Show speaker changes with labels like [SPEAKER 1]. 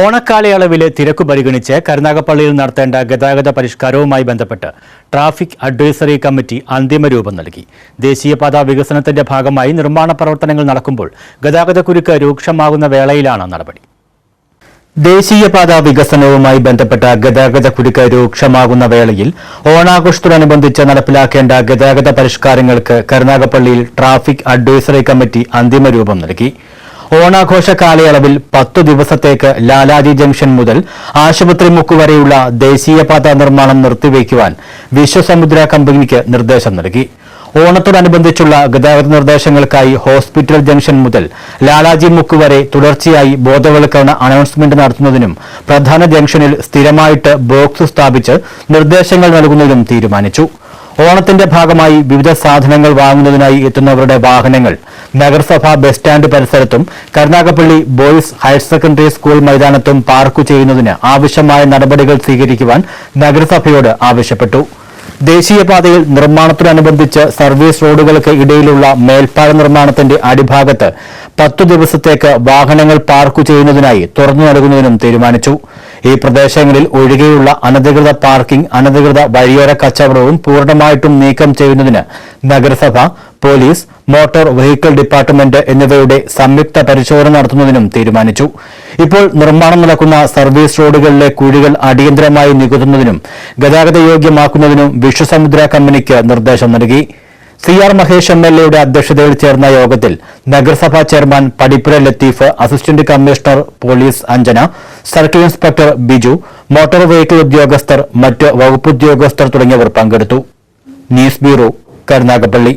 [SPEAKER 1] ഓണക്കാലയളവിലെ തിരക്ക് പരിഗണിച്ച് കരുനാഗപ്പള്ളിയിൽ നടത്തേണ്ട ഗതാഗത പരിഷ്കാരവുമായി ബന്ധപ്പെട്ട് ട്രാഫിക് അഡ്വൈസറി കമ്മിറ്റി അന്തിമ രൂപം നൽകി. ദേശീയപാത വികസനത്തിന്റെ ഭാഗമായി നിർമ്മാണ പ്രവർത്തനങ്ങൾ നടക്കുമ്പോൾ ഗതാഗതക്കുരുക്ക് രൂക്ഷമാകുന്ന വേളയിലാണ് നടപടി. ദേശീയപാത വികസനവുമായി ബന്ധപ്പെട്ട ഗതാഗത കുരുക്ക് രൂക്ഷമാകുന്ന വേളയിൽ ഓണാഘോഷത്തോടനുബന്ധിച്ച് നടപ്പിലാക്കേണ്ട ഗതാഗത പരിഷ്കാരങ്ങൾക്ക് കരുനാഗപ്പള്ളിയിൽ ട്രാഫിക് അഡ്വൈസറി കമ്മിറ്റി അന്തിമ രൂപം നൽകി. ഓണാഘോഷ കാലയളവിൽ പത്തു ദിവസത്തേക്ക് ലാലാജി ജംഗ്ഷൻ മുതൽ ആശുപത്രി മുക്ക് വരെയുള്ള ദേശീയപാത നിർമ്മാണം നിർത്തിവയ്ക്കുവാൻ വിശ്വസമുദ്ര കമ്പനിക്ക് നിർദ്ദേശം നൽകി. ഓണത്തോടനുബന്ധിച്ചുള്ള ഗതാഗത നിർദ്ദേശങ്ങൾക്കായി ഹോസ്പിറ്റൽ ജംഗ്ഷൻ മുതൽ ലാലാജി മുക്ക് വരെ തുടർച്ചയായി ബോധവൽക്കരണ അനൗൺസ്മെന്റ് നടത്തുന്നതിനും പ്രധാന ജംഗ്ഷനിൽ സ്ഥിരമായിട്ട് ബോക്സ് സ്ഥാപിച്ച് നിർദ്ദേശങ്ങൾ നൽകുന്നതിനും തീരുമാനിച്ചു. ഓണത്തിന്റെ ഭാഗമായി വിവിധ സാധനങ്ങൾ വാങ്ങുന്നതിനായി എത്തുന്നവരുടെ വാഹനങ്ങൾ നഗരസഭാ ബസ് സ്റ്റാൻഡ് പരിസരത്തും Karunagappally boys higher secondary school മൈതാനത്തും park ചെയ്യുന്നതിന് ആവശ്യമായ നടപടികൾ സ്വീകരിക്കുവാൻ നഗരസഭയോട് ആവശ്യപ്പെട്ടു. ദേശീയപാതയിൽ നിർമ്മാണത്തിനനുബന്ധിച്ച് സർവീസ് റോഡുകൾക്ക് ഇടയിലുള്ള മേൽപ്പാല നിർമ്മാണത്തിന്റെ അടിഭാഗത്ത് പത്തു ദിവസത്തേക്ക് വാഹനങ്ങൾ പാർക്ക് ചെയ്യുന്നതിനായി തുറന്നു നൽകുന്നതിനും തീരുമാനിച്ചു. ഈ പ്രദേശങ്ങളിൽ ഒഴികെയുള്ള അനധികൃത പാർക്കിംഗ് അനധികൃത വഴിയോര കച്ചവടവും പൂർണമായിട്ടും നീക്കം ചെയ്യുന്നതിന് നഗരസഭ പോലീസ് മോട്ടോർ വെഹിക്കിൾ ഡിപ്പാർട്ട്മെന്റ് എന്നിവയുടെ സംയുക്ത പരിശോധന നടത്തുന്നതിനും തീരുമാനിച്ചു. ഇപ്പോൾ നിർമ്മാണം നടക്കുന്ന സർവീസ് റോഡുകളിലെ കുഴികൾ അടിയന്തരമായി നികത്തുന്നതിനും ഗതാഗത യോഗ്യമാക്കുന്നതിനും വിശ്വസമുദ്ര കമ്പനിക്ക് നിർദ്ദേശം നൽകി. C R Mahesh M L എയുടെ അധ്യക്ഷതയിൽ ചേർന്ന യോഗത്തിൽ നഗരസഭാ chairman Padippura Latheef assistant commissioner police Anjana circle inspector Biju motor vehicle ഉദ്യോഗസ്ഥർ മറ്റ് വകുപ്പ് ഉദ്യോഗസ്ഥർ തുടങ്ങിയവർ പങ്കെടുത്തു. News bureau Karunagappally.